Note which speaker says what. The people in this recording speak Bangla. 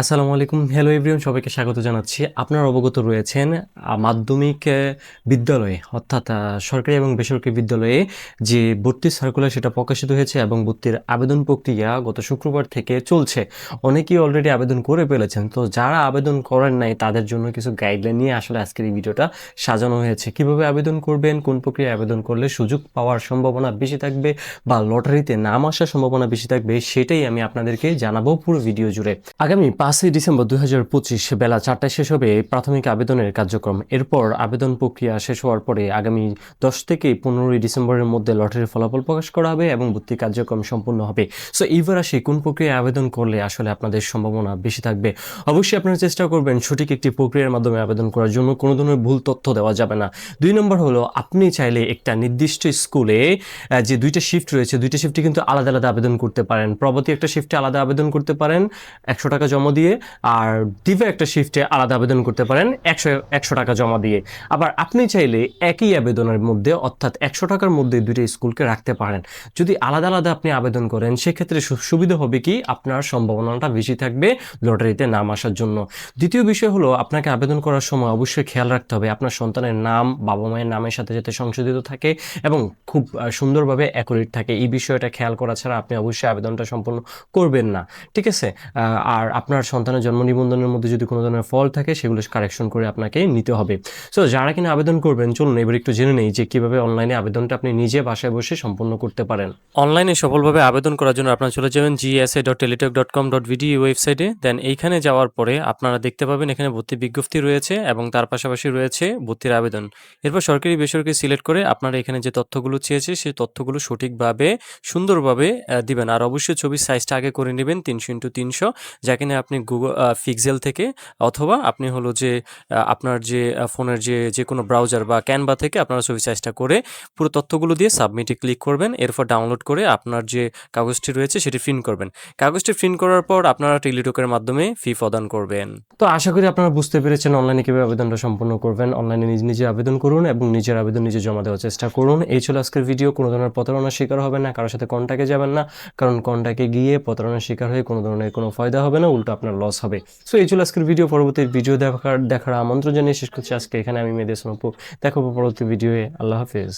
Speaker 1: আসসালামু আলাইকুম। হ্যালো এভরিওয়ান সবাইকে স্বাগত জানাচ্ছি। আপনারা অবগত রয়েছেন মাধ্যমিক বিদ্যালয়ে, অর্থাৎ সরকারি এবং বেসরকারি বিদ্যালয়ে যে ভর্তি সার্কুলার সেটা প্রকাশিত হয়েছে এবং ভর্তির আবেদন প্রক্রিয়া গত শুক্রবার থেকে চলছে। অনেকেই অলরেডি আবেদন করে ফেলেছেন। তো যারা আবেদন করেন নাই, তাদের জন্য কিছু গাইডলাইন নিয়ে আসলে আজকের এই ভিডিওটা সাজানো হয়েছে। কীভাবে আবেদন করবেন, কোন প্রক্রিয়ায় আবেদন করলে সুযোগ পাওয়ার সম্ভাবনা বেশি থাকবে বা লটারিতে নাম আসার সম্ভাবনা বেশি থাকবে, সেটাই আমি আপনাদেরকে জানাব পুরো ভিডিও জুড়ে। আগামী পাঁচই ডিসেম্বর দুই হাজার পঁচিশ বেলা চারটায় শেষ হবে প্রাথমিক আবেদনের কার্যক্রম। এরপর আবেদন প্রক্রিয়া শেষ হওয়ার পরে আগামী দশ থেকে পনেরোই ডিসেম্বরের মধ্যে লটারির ফলাফল প্রকাশ করা হবে এবং ভর্তি কার্যক্রম সম্পূর্ণ হবে। সো এইবার আসি কোন প্রক্রিয়ায় আবেদন করলে আসলে আপনাদের সম্ভাবনা বেশি থাকবে? অবশ্যই আপনারা চেষ্টা করবেন সঠিক একটি প্রক্রিয়ার মাধ্যমে আবেদন করার জন্য। কোনো ধরনের ভুল তথ্য দেওয়া যাবে না। দুই নম্বর হলো, আপনি চাইলে একটা নির্দিষ্ট স্কুলে যে দুইটা শিফট রয়েছে, দুইটা শিফটে কিন্তু আলাদা আলাদা আবেদন করতে পারেন। প্রগতি একটা শিফটে আলাদা আবেদন করতে পারেন। একশো টাকা জমা দিয়ে আর দিভা একটা শিফটে আলাদা আবেদন করতে পারেন, একশো একশো টাকা জমা দিয়ে। আবার আপনি চাইলে একই আবেদনের মধ্যে, অর্থাৎ একশো টাকার মধ্যে দুইটা স্কুলকে রাখতে পারেন। যদি আলাদা আলাদা আপনি আবেদন করেন, সেক্ষেত্রে সুবিধা হবে কি? আপনার সম্ভাবনাটা বেশি থাকবে লটারিতে নাম আসার জন্য। দ্বিতীয় বিষয় হলো, আপনাকে আবেদন করার সময় অবশ্যই খেয়াল রাখতে হবে আপনার সন্তানের নাম, বাবা মায়ের নামের সাথে যাতে সংশোধিত থাকে এবং খুব সুন্দরভাবে অ্যাকুরেট থাকে। এই বিষয়টা খেয়াল করা ছাড়া আপনি অবশ্যই আবেদনটা সম্পূর্ণ করবেন না। ঠিক আছে? আর আপনার সন্তানের জন্ম নিবন্ধনের মধ্যে যদি কোনো ধরনের ফল থাকে, সেগুলো কারেকশন করে আপনাকে নিতে হবে। সো যারা কিনা আবেদন করবেন, চলুন এবার একটু জেনে নেই যে কীভাবে অনলাইনে আবেদনটা আপনি নিজে বাসায় বসে সম্পন্ন করতে পারেন। অনলাইনে সফলভাবে আবেদন করার জন্য আপনারা চলে যাবেন GSA dot Teletalk dot com dot BD ওয়েবসাইটে দেন এইখানে যাওয়ার পরে আপনারা দেখতে পাবেন এখানে ভর্তি বিজ্ঞপ্তি রয়েছে এবং তার পাশাপাশি রয়েছে ভর্তির আবেদন। এরপর সরকারি বেসরকারি সিলেক্ট করে আপনারা এখানে যে তথ্যগুলো চেয়েছে, সেই তথ্যগুলো সঠিকভাবে, সুন্দরভাবে দিবেন। আর অবশ্যই ছবির সাইজটা আগে করে নেবেন, তিনশো ইন্টু তিনশো, যা কিনা আপনি গুগল ফিক্সেল থেকে অথবা আপনি হলো যে আপনার যে ফোনের যে যে কোনো ব্রাউজার বা ক্যানভা থেকে আপনারা ছবি সাইজটা করে পুরো তথ্যগুলো দিয়ে সাবমিটে ক্লিক করবেন। এরপর ডাউনলোড করে আপনার যে কাগজটি রয়েছে সেটি প্রিন্ট করবেন। কাগজটি প্রিন্ট করার পর আপনারা টেলিটকের মাধ্যমে ফি প্রদান করবেন। তো আশা করি আপনারা বুঝতে পেরেছেন অনলাইনে কীভাবে আবেদনটা সম্পন্ন করবেন। অনলাইনে নিজে নিজে আবেদন করুন এবং নিজের আবেদন নিজে জমা দেওয়ার চেষ্টা করুন। এই ছিল আজকের ভিডিও কোনো ধরনের প্রতারণার শিকার হবে না, কারোর সাথে কন্ট্যাক্টে যাবেন না, কারণ কন্ট্যাক্টে গিয়ে প্রতারণার শিকার হয়ে কোনো ধরনের কোনো ফায়দা হবে না, উল্টো আপনার লস হবে। সো এই ছিল আজকের ভিডিও পরবর্তী ভিডিও দেখার দেখার আমন্ত্রণ জানিয়ে শেষ করছি আজকে। এখানে আমি মেয়েদের সম্পর্ক দেখাবো পরবর্তী ভিডিওয়ে আল্লাহ হাফেজ।